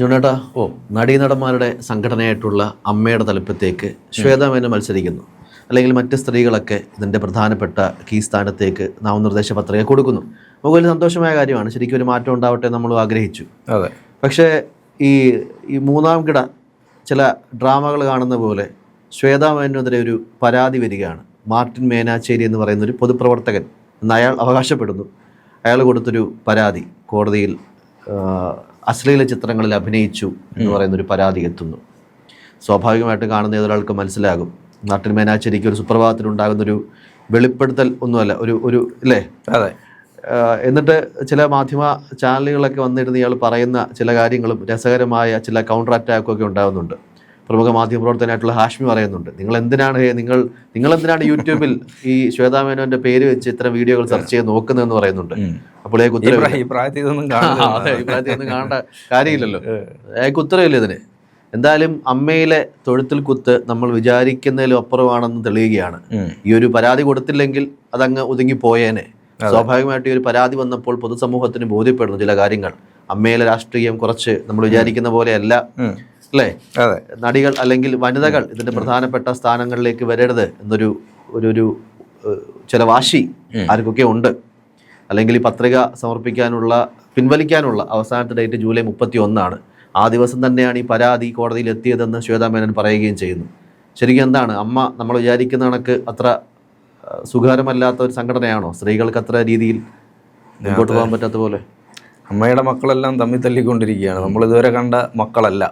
ജോണേട്ടാ ഓ നടീനടന്മാരുടെ സംഘടനയായിട്ടുള്ള അമ്മയുടെ തലപ്പത്തേക്ക് ശ്വേതാമേന മത്സരിക്കുന്നു. അല്ലെങ്കിൽ മറ്റ് സ്ത്രീകളൊക്കെ ഇതിന്റെ പ്രധാനപ്പെട്ട കീ സ്ഥാനത്തേക്ക് നാമനിർദ്ദേശ പത്രിക കൊടുക്കുന്നു. നമുക്ക് വലിയ സന്തോഷമായ കാര്യമാണ്. ശരിക്കും ഒരു മാറ്റം ഉണ്ടാവട്ടെ നമ്മൾ ആഗ്രഹിച്ചു. അതെ. പക്ഷേ ഈ ഈ മൂന്നാം കിട ചില ഡ്രാമകൾ കാണുന്ന പോലെ ശ്വേതാമേനെതിരെ ഒരു പരാതി വരികയാണ്. മാർട്ടിൻ മേനാച്ചേരി എന്ന് പറയുന്ന ഒരു പൊതുപ്രവർത്തകൻ എന്ന് അയാൾ അവകാശപ്പെടുന്നു. അയാൾ കൊടുത്തൊരു പരാതി കോടതിയിൽ അശ്ലീല ചിത്രങ്ങളിൽ അഭിനയിച്ചു എന്ന് പറയുന്ന ഒരു പരാതി എത്തുന്നു. സ്വാഭാവികമായിട്ട് കാണുന്ന ഏതൊരാൾക്ക് മനസ്സിലാകും. നാട്ടിൽ മേനാച്ചേരിക്ക് ഒരു സുപ്രഭാതത്തിലുണ്ടാകുന്നൊരു വെളിപ്പെടുത്തൽ ഒന്നുമല്ല ഒരു ഒരു ഇല്ലേ? അതെ. എന്നിട്ട് ചില മാധ്യമ ചാനലുകളൊക്കെ വന്നിരുന്ന് ഇയാൾ പറയുന്ന ചില കാര്യങ്ങളും രസകരമായ ചില കൗണ്ടർ അറ്റാക്കും ഒക്കെ ഉണ്ടാകുന്നുണ്ട്. പ്രമുഖ മാധ്യമ പ്രവർത്തനായിട്ടുള്ള ഹാഷ്മി പറയുന്നുണ്ട് നിങ്ങൾ എന്തിനാണ് നിങ്ങൾ നിങ്ങൾ എന്തിനാണ് യൂട്യൂബിൽ ഈ ശ്വേതാമേനോന്റെ പേര് വെച്ച് ഇത്തരം വീഡിയോകൾ സെർച്ച് ചെയ്ത് നോക്കുന്നതെന്ന് പറയുന്നുണ്ട്? അപ്പോൾ ഉത്തരവില്ല. പ്രായ- ഈ പ്രായത്തിൽ ഇതൊന്നും ആ, കാണുന്നില്ല. അതെ ഈ പ്രായത്തിൽ ഒന്നും കാണേണ്ട. കാര്യമില്ലല്ലോ. അയാൾക്ക് ഉത്തരവില്ല ഇതിന്. എന്തായാലും അമ്മയിലെ തൊഴുത്തിൽ കുത്ത് നമ്മൾ വിചാരിക്കുന്നതിലും അപ്പുറമാണെന്ന് തെളിയുകയാണ്. ഈ ഒരു പരാതി കൊടുത്തില്ലെങ്കിൽ അതങ്ങ് ഒതുങ്ങി പോയേനെ. സ്വാഭാവികമായിട്ട് ഈ ഒരു പരാതി വന്നപ്പോൾ പൊതുസമൂഹത്തിന് ബോധ്യപ്പെടുന്നു ചില കാര്യങ്ങൾ. അമ്മയിലെ രാഷ്ട്രീയം കുറച്ച് നമ്മൾ വിചാരിക്കുന്ന പോലെയല്ല. അല്ലേ? നടികൾ അല്ലെങ്കിൽ വനിതകൾ ഇതിന്റെ പ്രധാനപ്പെട്ട സ്ഥാനങ്ങളിലേക്ക് വരരുത് എന്നൊരു ഒരു ഒരു ചില വാശി ആർക്കൊക്കെ ഉണ്ട്. അല്ലെങ്കിൽ ഈ പത്രിക സമർപ്പിക്കാനുള്ള പിൻവലിക്കാനുള്ള അവസാനത്തെ ഡേറ്റ് ജൂലൈ മുപ്പത്തി ഒന്നാണ് ആ ദിവസം തന്നെയാണ് ഈ പരാതി കോടതിയിൽ എത്തിയതെന്ന് ശ്വേതാ മേനൻ പറയുകയും ചെയ്യുന്നു. ശരിക്കും എന്താണ്? അമ്മ നമ്മൾ വിചാരിക്കുന്ന കണക്ക് അത്ര സുഖകരമല്ലാത്ത ഒരു സംഘടനയാണോ? സ്ത്രീകൾക്ക് അത്ര രീതിയിൽ മുമ്പോട്ട് പോകാൻ പറ്റാത്ത പോലെ? അമ്മയുടെ മക്കളെല്ലാം തമ്മിൽ തല്ലിക്കൊണ്ടിരിക്കുകയാണ്. നമ്മൾ ഇതുവരെ കണ്ട മക്കളല്ല.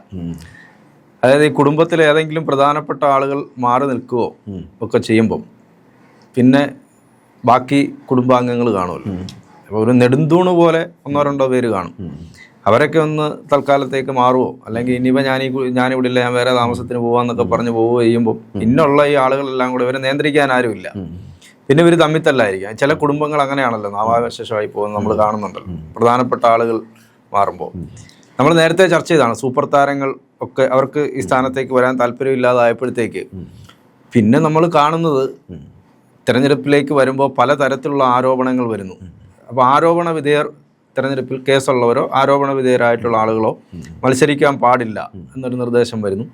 അതായത് ഈ കുടുംബത്തിലെ ഏതെങ്കിലും പ്രധാനപ്പെട്ട ആളുകൾ മാറി നിൽക്കുകയോ ഒക്കെ ചെയ്യുമ്പം പിന്നെ ബാക്കി കുടുംബാംഗങ്ങൾ കാണുമല്ലോ. അപ്പോൾ ഒരു നെടുന്തൂണ് പോലെ ഒന്നോ രണ്ടോ പേര് കാണും. അവരൊക്കെ ഒന്ന് തൽക്കാലത്തേക്ക് മാറുമോ അല്ലെങ്കിൽ ഇനിയിപ്പോൾ ഞാൻ ഈ ഞാനിവിടെ ഇല്ല ഞാൻ വേറെ താമസത്തിന് പോവാന്നൊക്കെ പറഞ്ഞ് പോവുക ചെയ്യുമ്പോൾ ഇന്നുള്ള ഈ ആളുകളെല്ലാം കൂടെ ഇവരെ നിയന്ത്രിക്കാൻ ആരുമില്ല. പിന്നെ ഇവർ തമ്മിൽ തല്ലായിരിക്കാം ചില കുടുംബങ്ങൾ അങ്ങനെയാണല്ലോ നാവാവശേഷമായി പോകുന്നത് നമ്മൾ കാണുന്നുണ്ടല്ലോ. പ്രധാനപ്പെട്ട ആളുകൾ മാറുമ്പോൾ. നമ്മൾ നേരത്തെ ചർച്ച ചെയ്താണ് സൂപ്പർ താരങ്ങൾ ഒക്കെ അവർക്ക് ഈ സ്ഥാനത്തേക്ക് വരാൻ താല്പര്യമില്ലാതായപ്പോഴത്തേക്ക്. പിന്നെ നമ്മൾ കാണുന്നത് തെരഞ്ഞെടുപ്പിലേക്ക് വരുമ്പോൾ പലതരത്തിലുള്ള ആരോപണങ്ങൾ വരുന്നു. അപ്പോൾ ആരോപണ വിധേയർ തെരഞ്ഞെടുപ്പിൽ കേസുള്ളവരോ ആരോപണ വിധേയരായിട്ടുള്ള ആളുകളോ മത്സരിക്കാൻ പാടില്ല എന്നൊരു നിർദ്ദേശം വരുന്നു.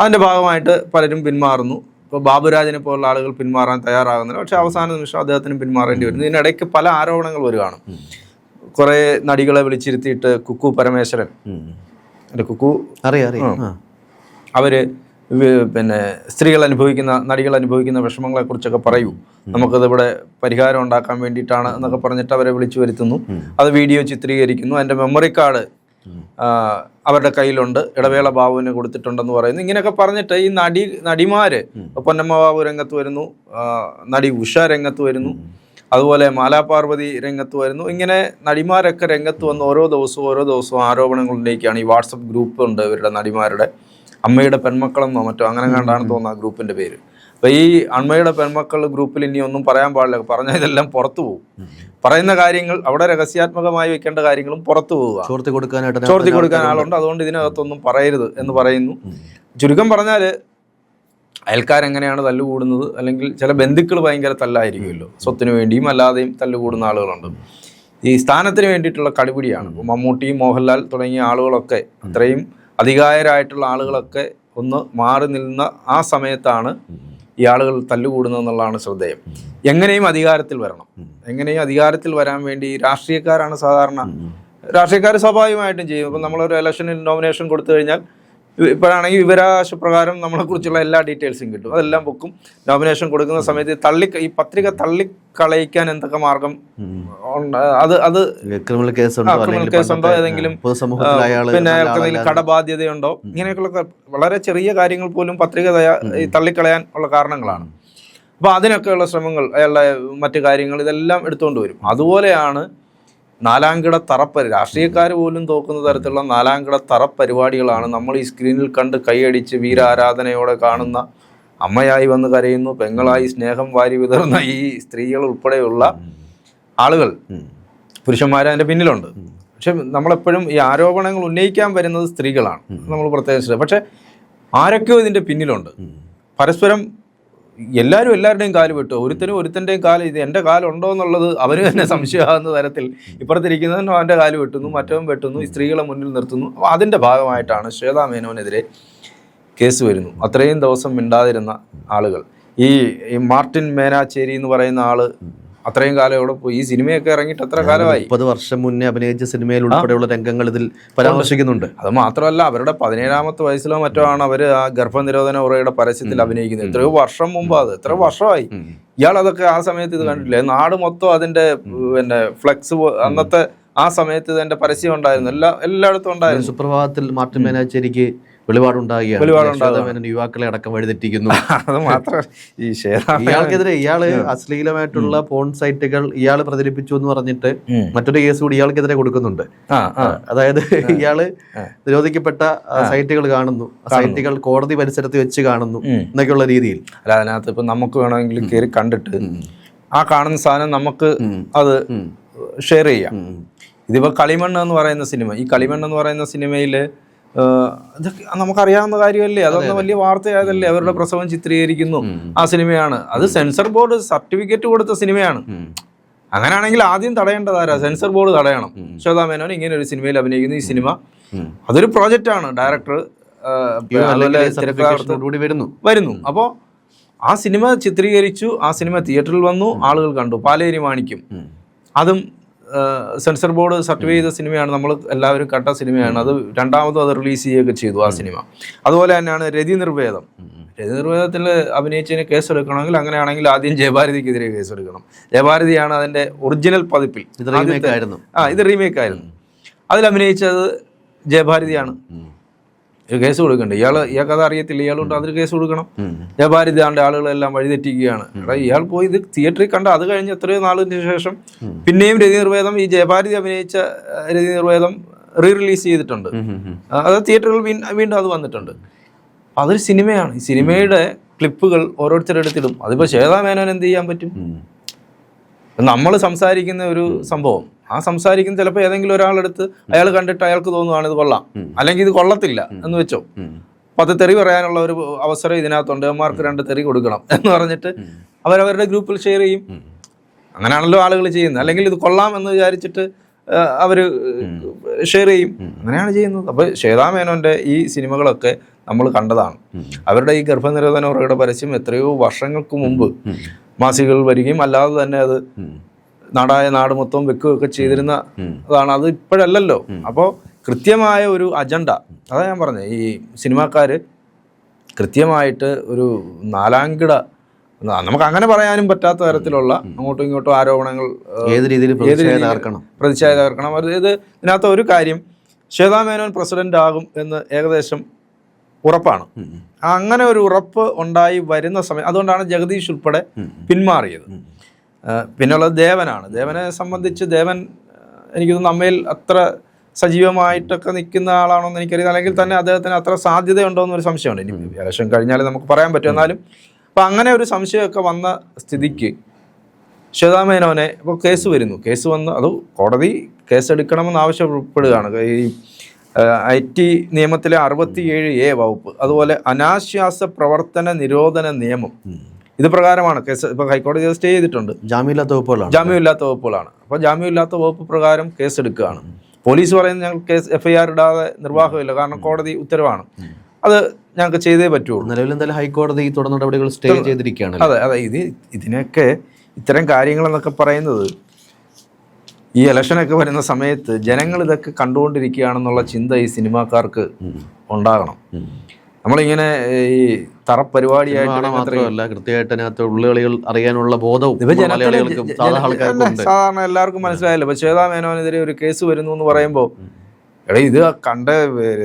അതിന്റെ ഭാഗമായിട്ട് പലരും പിന്മാറുന്നു. ഇപ്പോൾ ബാബുരാജിനെ പോലുള്ള ആളുകൾ പിന്മാറാൻ തയ്യാറാകുന്നില്ല. പക്ഷേ അവസാന നിമിഷം അദ്ദേഹത്തിന് പിന്മാറേണ്ടി വരുന്നു. ഇതിനിടയ്ക്ക് പല ആരോപണങ്ങൾ വരികയാണ്. കുറേ നടികളെ വിളിച്ചിരുത്തിയിട്ട് കുക്കു പരമേശ്വരൻ. അല്ല കുക്കു അറിയാം അറിയാം. അവർ പിന്നെ സ്ത്രീകൾ അനുഭവിക്കുന്ന നടികൾ അനുഭവിക്കുന്ന വിഷമങ്ങളെ കുറിച്ചൊക്കെ പറയൂ. നമുക്കത് ഇവിടെ പരിഹാരം ഉണ്ടാക്കാൻ വേണ്ടിയിട്ടാണ് എന്നൊക്കെ പറഞ്ഞിട്ട് അവരെ വിളിച്ചു വരുത്തുന്നു. അത് വീഡിയോ ചിത്രീകരിക്കുന്നു. അതിന്റെ മെമ്മറി കാർഡ് അവരുടെ കയ്യിലുണ്ട്. ഇടവേള ബാബുവിന് കൊടുത്തിട്ടുണ്ടെന്ന് പറയുന്നു. ഇങ്ങനെയൊക്കെ പറഞ്ഞിട്ട് ഈ നടി നടിമാര് പൊന്നമ്മ ബാബു രംഗത്ത് വരുന്നു നടി ഉഷ രംഗത്ത് വരുന്നു അതുപോലെ മാലാപാർവതി രംഗത്ത് വരുന്നു. ഇങ്ങനെ നടിമാരൊക്കെ രംഗത്ത് വന്ന് ഓരോ ദിവസവും ഓരോ ദിവസവും ആരോപണങ്ങൾ ഉന്നയിക്കുകയാണ് ഈ വാട്സപ്പ് ഗ്രൂപ്പ് ഉണ്ട് ഇവരുടെ നടിമാരുടെ. അമ്മയുടെ പെൺമക്കളെന്നോ മറ്റോ അങ്ങനെ കണ്ടാണ് തോന്നുന്നത് ആ ഗ്രൂപ്പിന്റെ പേര്. അപ്പൊ ഈ അമ്മയുടെ പെൺമക്കൾ ഗ്രൂപ്പിൽ ഇനി ഒന്നും പറയാൻ പാടില്ല. പറഞ്ഞ ഇതെല്ലാം പുറത്തു പോകും. പറയുന്ന കാര്യങ്ങൾ അവിടെ രഹസ്യാത്മകമായി വെക്കേണ്ട കാര്യങ്ങളും പുറത്തു പോവുക. ചോർത്തി കൊടുക്കാനായിട്ട് ചോർത്തി കൊടുക്കാൻ ആളുണ്ട്. അതുകൊണ്ട് ഇതിനകത്തൊന്നും പറയരുത് എന്ന് പറയുന്നു. ചുരുക്കം പറഞ്ഞാൽ അയൽക്കാരെങ്ങനെയാണ് തല്ലുകൂടുന്നത്? അല്ലെങ്കിൽ ചില ബന്ധുക്കൾ ഭയങ്കര തല്ലായിരിക്കുമല്ലോ. സ്വത്തിന് വേണ്ടിയും അല്ലാതെയും തല്ലുകൂടുന്ന ആളുകളുണ്ട്. ഈ സ്ഥാനത്തിന് വേണ്ടിയിട്ടുള്ള കടുപിടിയാണ്. മമ്മൂട്ടി മോഹൻലാൽ തുടങ്ങിയ ആളുകളൊക്കെ അത്രയും അധികായരായിട്ടുള്ള ആളുകളൊക്കെ ഒന്ന് മാറി നിന്ന ആ സമയത്താണ് ഈ ആളുകൾ തല്ലുകൂടുന്നത് എന്നുള്ളതാണ് ശ്രദ്ധേയം. എങ്ങനെയും അധികാരത്തിൽ വരണം. എങ്ങനെയും അധികാരത്തിൽ വരാൻ വേണ്ടി രാഷ്ട്രീയക്കാരാണ് സാധാരണ രാഷ്ട്രീയക്കാർ സ്വാഭാവികമായിട്ടും ചെയ്യും. അപ്പം നമ്മളൊരു ഇലക്ഷനിൽ നോമിനേഷൻ കൊടുത്തു കഴിഞ്ഞാൽ ഇപ്പോഴാണെങ്കിൽ വിവരാശപ്രകാരം നമ്മളെ കുറിച്ചുള്ള എല്ലാ ഡീറ്റെയിൽസും കിട്ടും. അതെല്ലാം ബുക്കും നോമിനേഷൻ കൊടുക്കുന്ന സമയത്ത് തള്ളി ഈ പത്രിക തള്ളിക്കളയിക്കാൻ എന്തൊക്കെ മാർഗം ഉണ്ട്? അത് അത് ക്രിമിനൽ ഉണ്ടോ? പണ്ടത്തെ, ഏതെങ്കിലും, പിന്നെ അയാൾക്ക് കടബാധ്യതയുണ്ടോ? ഇങ്ങനെയൊക്കെയുള്ള വളരെ ചെറിയ കാര്യങ്ങൾ പോലും പത്രിക തള്ളിക്കളയാൻ ഉള്ള കാരണങ്ങളാണ്. അപ്പോൾ അതിനൊക്കെയുള്ള ശ്രമങ്ങൾ അയാളുടെ മറ്റു കാര്യങ്ങൾ ഇതെല്ലാം എടുത്തുകൊണ്ട് വരും. അതുപോലെയാണ് നാലാംകിട തറപ്പരി രാഷ്ട്രീയക്കാർ പോലും തോക്കുന്ന തരത്തിലുള്ള നാലാംകിട തറപ്പരിപാടികളാണ് നമ്മൾ ഈ സ്ക്രീനിൽ കണ്ട് കൈയടിച്ച് വീരാരാധനയോടെ കാണുന്ന അമ്മയായി വന്ന് കരയുന്നു പെങ്ങളായി സ്നേഹം വാരി വിതറുന്ന ഈ സ്ത്രീകൾ ഉൾപ്പെടെയുള്ള ആളുകൾ. പുരുഷന്മാർ അതിന്റെ പിന്നിലുണ്ട്. പക്ഷെ നമ്മളെപ്പോഴും ഈ ആരോപണങ്ങൾ ഉന്നയിക്കാൻ വരുന്നത് സ്ത്രീകളാണ്. നമ്മൾ പ്രത്യേകിച്ച് പക്ഷെ ആരൊക്കെയോ ഇതിന്റെ പിന്നിലുണ്ട്. പരസ്പരം എല്ലാവരും എല്ലാവരുടെയും കാൽ വിട്ടു. ഒരുത്തരും ഒരുത്തന്റെയും കാൽ ഇത് എന്റെ കാലുണ്ടോ എന്നുള്ളത് അവർ തന്നെ സംശയമാകുന്ന തരത്തിൽ ഇപ്പുറത്തിരിക്കുന്നവൻ അവന്റെ കാൽ വെട്ടുന്നു മറ്റവൻ വെട്ടുന്നു സ്ത്രീകളെ മുന്നിൽ നിർത്തുന്നു. അപ്പോൾ അതിന്റെ ഭാഗമായിട്ടാണ് ശ്വേതാ മേനോനെതിരെ കേസ് വരുന്നു. അത്രയും ദിവസം മിണ്ടാതിരുന്ന ആളുകൾ. ഈ മാർട്ടിൻ മേനാച്ചേരി എന്ന് പറയുന്ന ആൾ അത്രയും കാലം ഇവിടെ പോയി. ഈ സിനിമയൊക്കെ ഇറങ്ങിയിട്ട് അത്ര കാലമായി. മുപ്പത് വർഷം മുന്നേ അഭിനയിച്ച സിനിമയിൽ ഉൾപ്പെടെയുള്ള രംഗങ്ങൾ ഇതിൽ പരാമർശിക്കുന്നുണ്ട്. അത് മാത്രമല്ല അവരുടെ പതിനേഴാമത്തെ വയസ്സിലോ മറ്റോ ആണ് അവർ ആ ഗർഭനിരോധന ഉറയുടെ പരസ്യത്തിൽ അഭിനയിക്കുന്നത്. എത്രയോ വർഷം മുമ്പ് അത് എത്ര വർഷമായി. ഇയാൾ അതൊക്കെ ആ സമയത്ത് ഇത് കണ്ടിട്ടില്ലേ? നാട് മൊത്തം അതിന്റെ പിന്നെ ഫ്ലെക്സ് അന്നത്തെ ആ സമയത്ത് ഇതിന്റെ പരസ്യം ഉണ്ടായിരുന്നു. എല്ലാ എല്ലായിടത്തും ഉണ്ടായിരുന്നു. സുപ്രഭാതത്തിൽ മാർട്ടിൻ മേനാച്ചേരിക്ക് വെളിപാടുണ്ടാകുകയാണ്. യുവാക്കളെ അടക്കം വഴിതെറ്റിക്കുന്നു. അത് മാത്രം ഈ ഇയാൾക്കെതിരെ ഇയാൾ അശ്ലീലമായിട്ടുള്ള പോൺ സൈറ്റുകൾ ഇയാൾ പ്രചരിപ്പിച്ചു എന്ന് പറഞ്ഞിട്ട് മറ്റൊരു കേസ് കൂടി ഇയാൾക്കെതിരെ കൊടുക്കുന്നുണ്ട്. അതായത് ഇയാൾ നിരോധിക്കപ്പെട്ട സൈറ്റുകൾ കാണുന്നു. സൈറ്റുകൾ കോടതി പരിസരത്ത് വെച്ച് കാണുന്നു. എന്നൊക്കെയുള്ള രീതിയിൽ. അല്ല അതിനകത്ത് ഇപ്പൊ നമുക്ക് വേണമെങ്കിൽ കയറി കണ്ടിട്ട് ആ കാണുന്ന സാധനം നമുക്ക് അത് ഷെയർ ചെയ്യാം. ഇതിപ്പോ കളിമണ്ണ് എന്ന് പറയുന്ന സിനിമ. ഈ കളിമണ്ണ് എന്ന് പറയുന്ന സിനിമയിൽ ഇതൊക്കെ നമുക്കറിയാവുന്ന കാര്യമല്ലേ? അതൊന്നും വലിയ വാർത്തയായതല്ലേ? അവരുടെ പ്രസവം ചിത്രീകരിക്കുന്നു ആ സിനിമയാണ്. അത് സെൻസർ ബോർഡ് സർട്ടിഫിക്കറ്റ് കൊടുത്ത സിനിമയാണ്. അങ്ങനെയാണെങ്കിൽ ആദ്യം തടയേണ്ടതാരാ സെൻസർ ബോർഡ് തടയണം. ശ്വേതാ മേനോൻ ഇങ്ങനെ ഒരു സിനിമയിൽ അഭിനയിക്കുന്നു ഈ സിനിമ അതൊരു പ്രോജക്റ്റാണ്. ഡയറക്ടർ കൂടി വരുന്നു. വരുന്നു. അപ്പോൾ ആ സിനിമ ചിത്രീകരിച്ചു ആ സിനിമ തിയേറ്ററിൽ വന്നു ആളുകൾ കണ്ടു. പാലേരി മാണിക്കും അതും സെൻസർ ബോർഡ് സർട്ടിഫൈ ചെയ്ത സിനിമയാണ് നമ്മൾ എല്ലാവരും കണ്ട സിനിമയാണ്. അത് രണ്ടാമതും അത് റിലീസ് ചെയ്യുകയൊക്കെ ചെയ്തു ആ സിനിമ. അതുപോലെ തന്നെയാണ് രതി നിർവേദം. രതി നിർവേദത്തിൽ അഭിനയിച്ചതിന് കേസ് എടുക്കണമെങ്കിൽ അങ്ങനെയാണെങ്കിൽ ആദ്യം ജയഭാരതിക്കെതിരെ കേസ് എടുക്കണം ജയഭാരതിയാണ് അതിന്റെ ഒറിജിനൽ പതിപ്പിൽ. ഇത് റീമേക്ക് ആയിരുന്നു. ആ ഇത് റീമേക്ക് ആയിരുന്നു. അതിൽ അഭിനയിച്ചത് ജയഭാരതിയാണ് കേസ് കൊടുക്കണ്ടേ? ഇയാൾ ഇയാൾക്ക് അത് അറിയത്തില്ല. ഇയാളുണ്ട് അതിന് കേസ് കൊടുക്കണം. വ്യാപാരി ദാണ്ട് ആളുകളെല്ലാം വഴിതെറ്റിക്കുകയാണ്. എടാ ഇയാൾ പോയി ഇത് തിയേറ്ററിൽ കണ്ട അത് കഴിഞ്ഞ് എത്രയോ നാളിന് ശേഷം പിന്നെയും രതി നിർവേദം ഈ ജയഭാരതി അഭിനയിച്ച രതി നിർവേദം റീ റിലീസ് ചെയ്തിട്ടുണ്ട് അത് തിയേറ്ററുകൾ വീണ്ടും അത് വന്നിട്ടുണ്ട്. അതൊരു സിനിമയാണ്. ഈ സിനിമയുടെ ക്ലിപ്പുകൾ ഓരോരുത്തരുടെ അടുത്തിടും അതിപ്പോൾ ശ്വേതാ മേനോൻ എന്ത് ചെയ്യാൻ പറ്റും? നമ്മൾ സംസാരിക്കുന്ന ഒരു സംഭവം. ആ സംസാരിക്കുന്ന ചിലപ്പോൾ ഏതെങ്കിലും ഒരാളെടുത്ത് അയാൾ കണ്ടിട്ട് അയാൾക്ക് തോന്നുവാണ് ഇത് കൊള്ളാം. അല്ലെങ്കിൽ ഇത് കൊള്ളത്തില്ല എന്ന് വെച്ചോ. പത്ത് തെറി പറയാനുള്ള ഒരു അവസരം ഇതിനകത്തുണ്ട്. അമ്മമാർക്ക് രണ്ട് തെറി കൊടുക്കണം എന്ന് പറഞ്ഞിട്ട് അവരവരുടെ ഗ്രൂപ്പിൽ ഷെയർ ചെയ്യും. അങ്ങനെയാണല്ലോ ആളുകൾ ചെയ്യുന്നത്. അല്ലെങ്കിൽ ഇത് കൊള്ളാം എന്ന് വിചാരിച്ചിട്ട് അവർ ഷെയർ ചെയ്യും. അങ്ങനെയാണ് ചെയ്യുന്നത്. അപ്പോൾ ശ്വേതാമേനോന്റെ ഈ സിനിമകളൊക്കെ നമ്മൾ കണ്ടതാണ്. അവരുടെ ഈ ഗർഭനിരോധന ഉറയുടെ പരസ്യം എത്രയോ വർഷങ്ങൾക്ക് മുമ്പ് മാസികകൾ വരികയും അല്ലാതെ തന്നെ അത് നാടായ നാട് മൊത്തം വെക്കുകയൊക്കെ ചെയ്തിരുന്ന അതാണ്. അത് ഇപ്പോഴല്ലല്ലോ. അപ്പോൾ കൃത്യമായ ഒരു അജണ്ട. അതാ ഞാൻ പറഞ്ഞത് ഈ സിനിമാക്കാർ കൃത്യമായിട്ട് ഒരു നാലാംകിട നമുക്ക് അങ്ങനെ പറയാനും പറ്റാത്ത തരത്തിലുള്ള അങ്ങോട്ടും ഇങ്ങോട്ടും ആരോപണങ്ങൾ ഏത് രീതിയിൽ പ്രതിഷേധം തകർക്കണം അത് ഇത് ഇതിനകത്ത് ഒരു കാര്യം ശ്വേതാ മേനോൻ പ്രസിഡന്റ് ആകും എന്ന് ഏകദേശം ഉറപ്പാണ്. അങ്ങനെ ഒരു ഉറപ്പ് ഉണ്ടായി വരുന്ന സമയം അതുകൊണ്ടാണ് ജഗദീഷ് ഉൾപ്പെടെ പിന്മാറിയത്. ആ, പിന്നുള്ളത് ദേവനാണ്. ദേവനെ സംബന്ധിച്ച് ദേവൻ എനിക്ക് തോന്നുന്നു നമ്മയിൽ അത്ര സജീവമായിട്ടൊക്കെ നിൽക്കുന്ന ആളാണോ എന്ന് എനിക്കറിയാം അല്ലെങ്കിൽ തന്നെ അദ്ദേഹത്തിന് അത്ര സാധ്യതയുണ്ടോ എന്നൊരു സംശയമുണ്ട്. ഇനി ഇലക്ഷൻ കഴിഞ്ഞാലേ നമുക്ക് പറയാൻ പറ്റും. എന്നാലും അപ്പം അങ്ങനെ ഒരു സംശയമൊക്കെ വന്ന സ്ഥിതിക്ക് ശ്വേതാമേനോനെ ഇപ്പോൾ കേസ് വരുന്നു. കേസ് വന്ന് അത് കോടതി കേസ് എടുക്കണമെന്ന് ആവശ്യപ്പെടുകയാണ്. ഈ ഐ ടി നിയമത്തിലെ അറുപത്തിയേഴ് എ വകുപ്പ് അതുപോലെ അനാശ്വാസ പ്രവർത്തന നിരോധന നിയമം ഇത് പ്രകാരമാണ്. കേസ് ഇപ്പോൾ ഹൈക്കോടതി സ്റ്റേ ചെയ്തിട്ടുണ്ട്. ജാമ്യമില്ലാത്ത വകുപ്പുകളാണ്. ജാമ്യമില്ലാത്ത വകുപ്പുകളാണ്. അപ്പോൾ ജാമ്യമില്ലാത്ത വകുപ്പ് പ്രകാരം കേസ് എടുക്കുകയാണ് പോലീസ് പറയുന്നത് ഞങ്ങൾ കേസ് എഫ്ഐആർ ഇടാതെ നിർവാഹമില്ല. കാരണം കോടതി ഉത്തരവാണ്. അത് ഞങ്ങൾക്ക് ചെയ്തേ പറ്റുള്ളൂ. നിലവിൽ എന്തായാലും ഹൈക്കോടതി തുടർ നടപടികൾ സ്റ്റേ ചെയ്തിരിക്കുകയാണ് അതെ അതെ. ഇത് ഇതിനൊക്കെ ഇത്തരം കാര്യങ്ങളെന്നൊക്കെ പറയുന്നത് ഈ ഇലക്ഷനൊക്കെ വരുന്ന സമയത്ത് ജനങ്ങൾ ഇതൊക്കെ കണ്ടുകൊണ്ടിരിക്കുകയാണെന്നുള്ള ചിന്ത ഈ സിനിമാക്കാർക്ക് ഉണ്ടാകണം. നമ്മളിങ്ങനെ ഈ തറപരിപാടിയായിട്ട് കാണാൻ ഇങ്ങനെ മാത്രമല്ല കൃത്യമായിട്ട് അതിനകത്ത് ഉള്ളുകളികൾ അറിയാനുള്ള ബോധവും സാധാരണ എല്ലാവർക്കും മനസ്സിലായല്ലോ. ഇപ്പൊ ശ്വേതാ മേനോനെതിരെ ഒരു കേസ് വരുന്നു എന്ന് പറയുമ്പോൾ എടാ ഇത് കണ്ട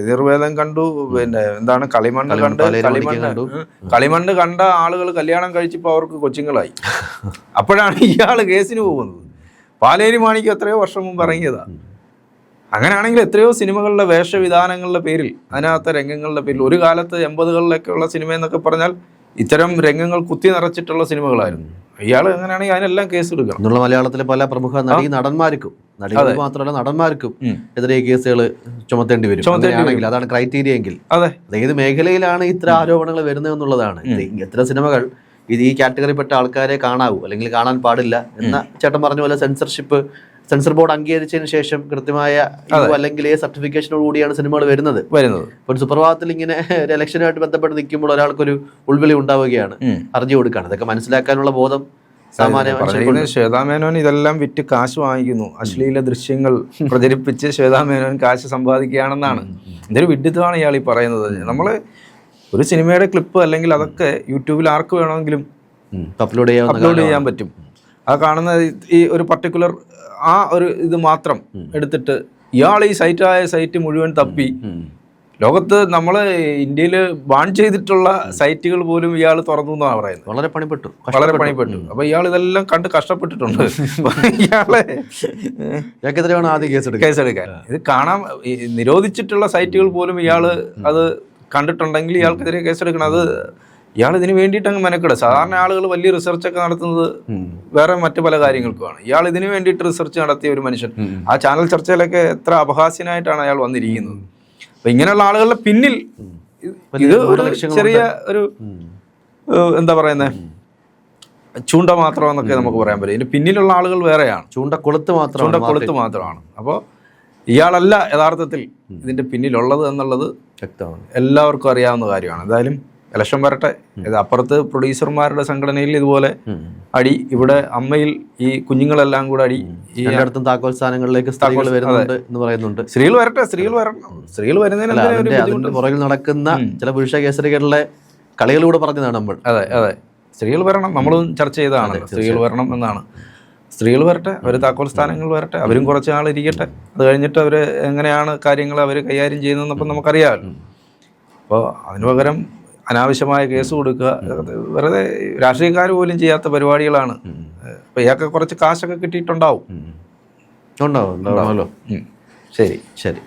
എതിർവേദം കണ്ടു പിന്നെ എന്താണ് കളിമണ്ണ് കണ്ട് കളിമണ്ണ്. കളിമണ്ണ് കണ്ട ആളുകൾ കല്യാണം കഴിച്ചപ്പോൾ അവർക്ക് കൊച്ചുങ്ങളായി. അപ്പോഴാണ് ഇയാൾ കേസിന് പോകുന്നത്. പാലേരി മാണിക്ക് എത്രയോ വർഷം മുമ്പ് ഇറങ്ങിയതാ. അങ്ങനെയാണെങ്കിൽ എത്രയോ സിനിമകളുടെ വേഷവിധാനങ്ങളുടെ പേരിൽ അതിനകത്തെ രംഗങ്ങളുടെ പേരിൽ ഒരു കാലത്ത് എൺപതുകളിലൊക്കെ ഉള്ള സിനിമ എന്നൊക്കെ പറഞ്ഞാൽ ഇത്തരം രംഗങ്ങൾ കുത്തി നിറച്ചിട്ടുള്ള സിനിമകളായിരുന്നു. ഇയാൾ എങ്ങനെയാണെങ്കിൽ അതിനെല്ലാം കേസ് എടുക്കണം എന്നുള്ള മലയാളത്തിലെ പല പ്രമുഖ നടി നടന്മാർക്കും നടികൾ മാത്രമല്ല നടന്മാർക്കും. എതിരെ കേസുകൾ ചുമത്തേണ്ടി വരും. ചുമത്തേണ്ടി അതാണ് ക്രൈറ്റീരിയ എങ്കിൽ. അതെ. അതായത് ഏത് മേഖലയിലാണ് ഇത്ര ആരോപണങ്ങൾ വരുന്നത് എന്നുള്ളതാണ്. എത്ര സിനിമകൾ ഇത് ഈ കാറ്റഗറിപ്പെട്ട ആൾക്കാരെ കാണാവൂ അല്ലെങ്കിൽ കാണാൻ പാടില്ല എന്ന ചേട്ടൻ പറഞ്ഞ പോലെ സെൻസർഷിപ്പ് സെൻസർ ബോർഡ് അംഗീകരിച്ചതിന് ശേഷം കൃത്യമായ അല്ലെങ്കിൽ ഏ സർട്ടിഫിക്കേഷനോട് കൂടിയാണ് സിനിമകൾ വരുന്നത്. വരുന്നത്. ഒരു സുപ്രഭാതത്തിൽ ഇങ്ങനെ ഒരു ഇലക്ഷനുമായിട്ട് ബന്ധപ്പെട്ട് നിൽക്കുമ്പോൾ ഒരാൾക്കൊരു ഉൾവിളി ഉണ്ടാവുകയാണ്. അർജി അറിഞ്ഞു കൊടുക്കുകയാണ് ഇതൊക്കെ മനസ്സിലാക്കാനുള്ള ബോധം ശ്വേതാമേനോൻ ഇതെല്ലാം വിറ്റ് കാശ് വാങ്ങിക്കുന്നു. അശ്ലീല ദൃശ്യങ്ങൾ പ്രചരിപ്പിച്ച് ശ്വേതാമേനോൻ കാശ് സമ്പാദിക്കുകയാണെന്നാണ്. ഇതൊരു വിഡിത്തമാണ് ഇയാൾ ഈ പറയുന്നത്. നമ്മൾ ഒരു സിനിമയുടെ ക്ലിപ്പ് അല്ലെങ്കിൽ അതൊക്കെ യൂട്യൂബിൽ ആർക്ക് വേണമെങ്കിലും അപ്ലോഡ് അപ്ലോഡ് ചെയ്യാൻ പറ്റും. ആ കാണുന്ന ഈ- ഒരു പർട്ടിക്കുലർ ആ ഒരു ഇത് മാത്രം എടുത്തിട്ട് ഇയാൾ ഈ സൈറ്റായ സൈറ്റ് മുഴുവൻ തപ്പി. ലോകത്ത് നമ്മൾ ഇന്ത്യയിൽ ബാൺ ചെയ്തിട്ടുള്ള സൈറ്റുകൾ പോലും ഇയാൾ തുറന്നു എന്നാണ് പറയുന്നത്. വളരെ പണിപ്പെട്ടു. വളരെ പണിപ്പെട്ടു. അപ്പൊ ഇയാൾ ഇതെല്ലാം കണ്ട് കഷ്ടപ്പെട്ടിട്ടുണ്ട്. ഇയാളെ ഇയാൾക്കെതിരെ വേണം ആദ്യം കേസ് കേസെടുക്കാൻ. ഇത് കാണാൻ നിരോധിച്ചിട്ടുള്ള സൈറ്റുകൾ പോലും ഇയാൾ അത് കണ്ടിട്ടുണ്ടെങ്കിൽ ഇയാൾക്കെതിരെ കേസെടുക്കണം. അത് ഇയാൾ ഇതിന് വേണ്ടിയിട്ട് അങ്ങ് മെനക്കെട സാധാരണ ആളുകൾ വലിയ റിസർച്ച് ഒക്കെ നടത്തുന്നത് വേറെ മറ്റു പല കാര്യങ്ങൾക്കുമാണ്. ഇയാൾ ഇതിന് വേണ്ടിയിട്ട് റിസർച്ച് നടത്തിയ ഒരു മനുഷ്യൻ. ആ ചാനൽ ചർച്ചയിലൊക്കെ എത്ര അപഹാസ്യനായിട്ടാണ് അയാൾ വന്നിരിക്കുന്നത്. അപ്പൊ ഇങ്ങനെയുള്ള ആളുകളുടെ പിന്നിൽ ഇത് ഒരു ചെറിയ ഒരു എന്താ പറയുന്നത് ചൂണ്ട മാത്രമെന്നൊക്കെ നമുക്ക് പറയാൻ പറ്റും. ഇതിന് പിന്നിലുള്ള ആളുകൾ വേറെയാണ്. ചൂണ്ട കൊളുത്ത് മാത്രം ചൂണ്ട കൊളുത്ത് മാത്രമാണ്. അപ്പോൾ ഇയാളല്ല യഥാർത്ഥത്തിൽ ഇതിന്റെ പിന്നിലുള്ളത് എന്നുള്ളത് വ്യക്തമാണ്. എല്ലാവർക്കും അറിയാവുന്ന കാര്യമാണ്. എന്തായാലും ഇലക്ഷൻ വരട്ടെ. ഇത് അപ്പുറത്ത് പ്രൊഡ്യൂസർമാരുടെ സംഘടനയിൽ ഇതുപോലെ അടി ഇവിടെ അമ്മയിൽ ഈ കുഞ്ഞുങ്ങളെല്ലാം കൂടെ അടി ഈ അടുത്തും താക്കോൽ സ്ഥാനങ്ങളിലേക്ക് സ്ത്രീകൾ വരുന്നുണ്ട് എന്ന് പറയുന്നുണ്ട്. സ്ത്രീകൾ വരട്ടെ സ്ത്രീകൾ വരണം. സ്ത്രീകൾ വരുന്നതിന് പുറകിൽ നടക്കുന്ന ചില പുരുഷ കേസരികളിലെ കളികളിലൂടെ പറഞ്ഞതാണ് നമ്മൾ. അതെ അതെ. സ്ത്രീകൾ വരണം നമ്മളും ചർച്ച ചെയ്തതാണ്. സ്ത്രീകൾ വരണം എന്നാണ്. സ്ത്രീകൾ വരട്ടെ അവർ താക്കോൽ സ്ഥാനങ്ങൾ വരട്ടെ അവരും കുറച്ച് നാൾ ഇരിക്കട്ടെ. അത് കഴിഞ്ഞിട്ട് അവർ എങ്ങനെയാണ് കാര്യങ്ങൾ അവർ കൈകാര്യം ചെയ്യുന്നതെന്നപ്പം നമുക്കറിയാമല്ലോ. അപ്പോൾ അതിനു പകരം അനാവശ്യമായ കേസ് കൊടുക്കുക. വെറുതെ രാഷ്ട്രീയക്കാർ പോലും ചെയ്യാത്ത പരിപാടികളാണ്. അപ്പൊ ഇയാൾക്ക് കുറച്ച് കാശൊക്കെ കിട്ടിയിട്ടുണ്ടാവും. ഉണ്ടാവും ഉണ്ടാവുമല്ലോ ശരി. ശരി.